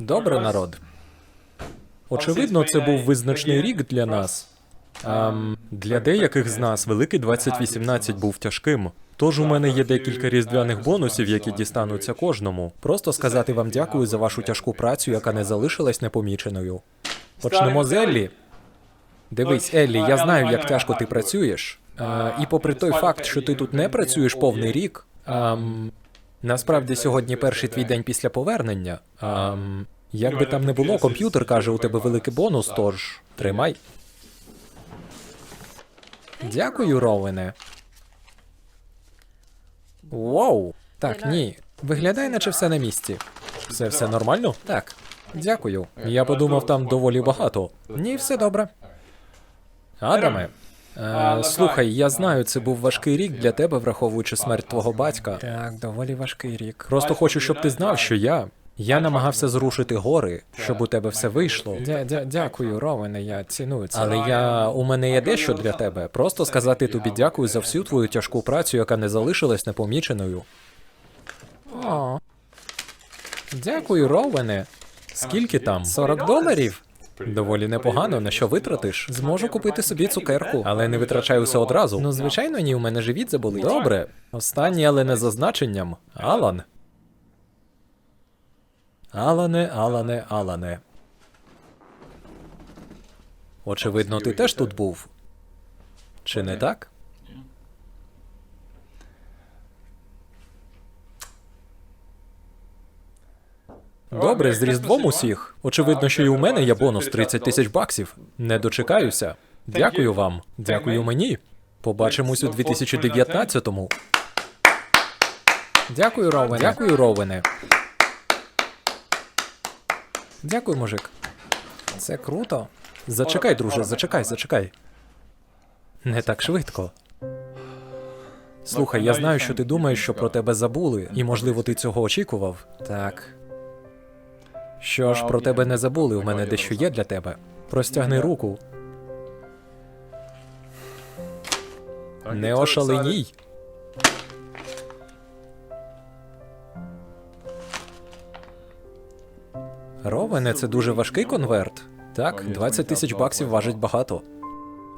Добре, народ. Очевидно, це був визначний рік для нас. Ем, для деяких з нас великий 2018 був тяжким. Тож у мене є декілька різдвяних бонусів, які дістануться кожному. Просто сказати вам дякую за вашу тяжку працю, яка не залишилась непоміченою. Почнемо з Еллі. Дивись, Еллі, я знаю, як тяжко ти працюєш. Е, і попри той факт, що ти тут не працюєш повний рік, ем, насправді сьогодні перший твій день після повернення. Ем, як би там не було, комп'ютер каже, у тебе великий бонус, тож тримай. Дякую, Роуене. Воу. Так, ні. Виглядає, наче все на місці. Все все нормально? Так. Дякую. Я подумав, там доволі багато. Ні, все добре. Адаме. Е, слухай, я знаю, це був важкий рік для тебе, враховуючи смерть твого батька. Так, доволі важкий рік. Просто хочу, щоб ти знав, що я. Я намагався зрушити гори, щоб у тебе все вийшло. Дя, дя, дякую, Ровене, я ціную це. Але я у мене є дещо для тебе. Просто сказати тобі дякую за всю твою тяжку працю, яка не залишилась непоміченою. О. Дякую, Ровене. Скільки там? 40 доларів? Доволі непогано, на що витратиш? Зможу купити собі цукерку, але не витрачаю все одразу. Ну, звичайно, ні, у мене живіт заболить. Добре. Останнє, але не за значенням. Алан. Алане, Алане, Алане. Очевидно, ти теж тут був. Чи не так? Добре, з Різдвом усіх. Очевидно, що і у мене є бонус 30 тисяч баксів. Не дочекаюся. Дякую вам. Дякую мені. Побачимось у 2019-му. Дякую, Ровене. Дякую, Ровене. Дякую, мужик. Це круто. Зачекай, друже, зачекай, зачекай. Не так швидко. Слухай, я знаю, що ти думаєш, що про тебе забули, і можливо ти цього очікував. Так. Що ж, про тебе не забули, у мене дещо є для тебе. Простягни руку. Не ошаленій. Ровене, це дуже важкий конверт. Так, 20 тисяч баксів важить багато.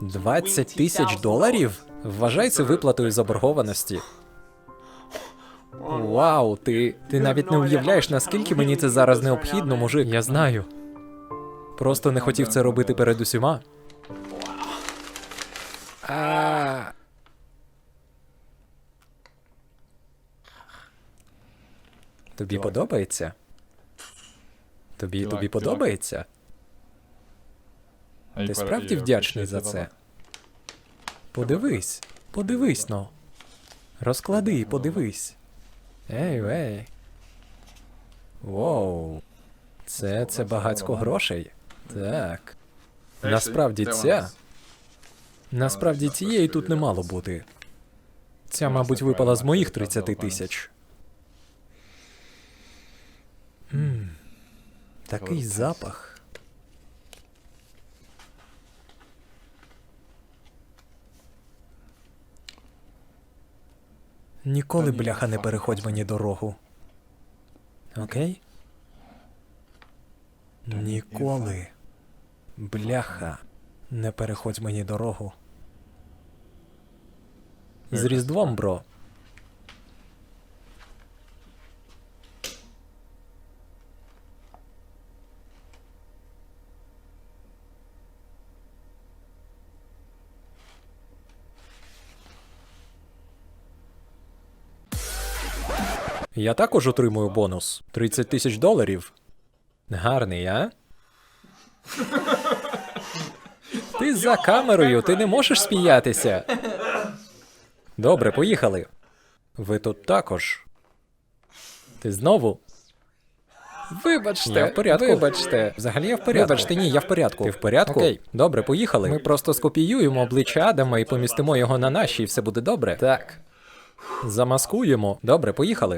20 тисяч доларів? Вважай це виплатою заборгованості. Вау, ти. Ти навіть не уявляєш, наскільки мені це зараз необхідно, мужик. Я знаю. Просто не хотів це робити перед усіма. А... Тобі подобається? Тобі тобі подобається? Ти справді вдячний за це? Подивись, подивись но. Розклади і подивись. Ей, ей. Воу. Це це багацько грошей. Так. Насправді ця. Насправді цієї тут не мало бути. Ця, мабуть, випала з моїх 30 тисяч. Такий запах. Ніколи, бляха, не переходь мені дорогу. Окей? Ніколи. Бляха. Не переходь мені дорогу. З Різдвом, бро. Я також отримую бонус 30 тисяч доларів. Гарний, а? Ти за камерою, ти не можеш сміятися. Добре, поїхали. Ви тут також. Ти знову? Вибачте, я в порядку. Вибачте. Взагалі я в порядку. Вибачте, ні, я в порядку. Ти в порядку? Окей, добре, поїхали. Ми просто скопіюємо обличчя Адама і помістимо його на наші, і все буде добре. Так. Замаскуємо. Добре, поїхали.